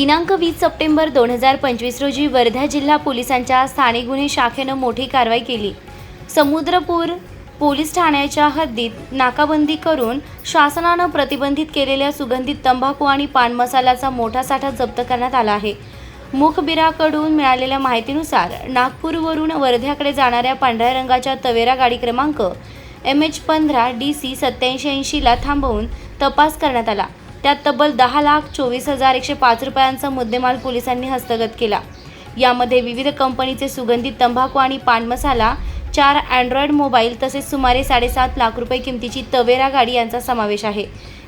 दिनांक वीस सप्टेंबर दोन हजार पंचवीस रोजी वर्धा जिल्हा पोलिसांच्या स्थानिक गुन्हे शाखेनं मोठी कारवाई केली. समुद्रपूर पोलीस ठाण्याच्या हद्दीत नाकाबंदी करून शासनानं प्रतिबंधित केलेल्या सुगंधित तंबाखू आणि पान मसाल्याचा मोठा साठा जप्त करण्यात आला आहे. मुखबिराकडून मिळालेल्या माहितीनुसार नागपूरवरून वर्ध्याकडे जाणाऱ्या पांढऱ्या रंगाच्या तवेरा गाडी क्रमांक एम एच पंधरा डी सी सत्याऐंशी ऐंशीला थांबवून तपास करण्यात आला. त्यात तब्बल दहा लाख चोवीस हजार एकशे पाच रुपयांचा मुद्देमाल पोलिसांनी हस्तगत केला. यामध्ये विविध कंपनीचे सुगंधित तंबाखू आणि पान मसाला चार अँड्रॉइड मोबाईल तसेच सुमारे साडेसात लाख रुपये किमतीची तवेरा गाडी यांचा समावेश आहे.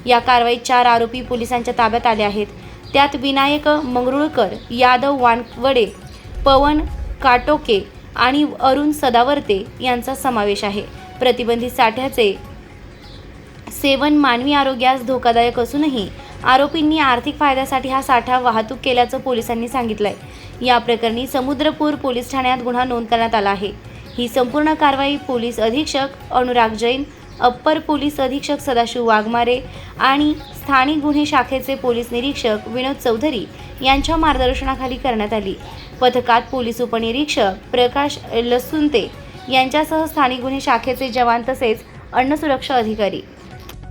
या कारवाईत चार आरोपी पोलिसांच्या ताब्यात आले आहेत. त्यात विनायक मंगरुळकर यादव वानवडे पवन काटोके आणि अरुण सदावर्ते यांचा समावेश आहे. प्रतिबंधित साठ्याचे सेवन मानवी आरोग्यास धोकादायक असूनही आरोपींनी आर्थिक फायद्यासाठी हा साठा वाहतूक केल्याचं पोलिसांनी सांगितलंय. या प्रकरणी समुद्रपूर पोलीस ठाण्यात गुन्हा नोंद करण्यात आला आहे. ही संपूर्ण कारवाई पोलीस अधीक्षक अनुराग जैन अप्पर पोलीस अधीक्षक सदाशिव वाघमारे आणि स्थानिक गुन्हे शाखेचे पोलीस निरीक्षक विनोद चौधरी यांच्या मार्गदर्शनाखाली करण्यात आली. पथकात पोलीस उपनिरीक्षक प्रकाश लसुंते यांच्यासह स्थानिक गुन्हे शाखेचे जवान तसेच अन्न सुरक्षा अधिकारी.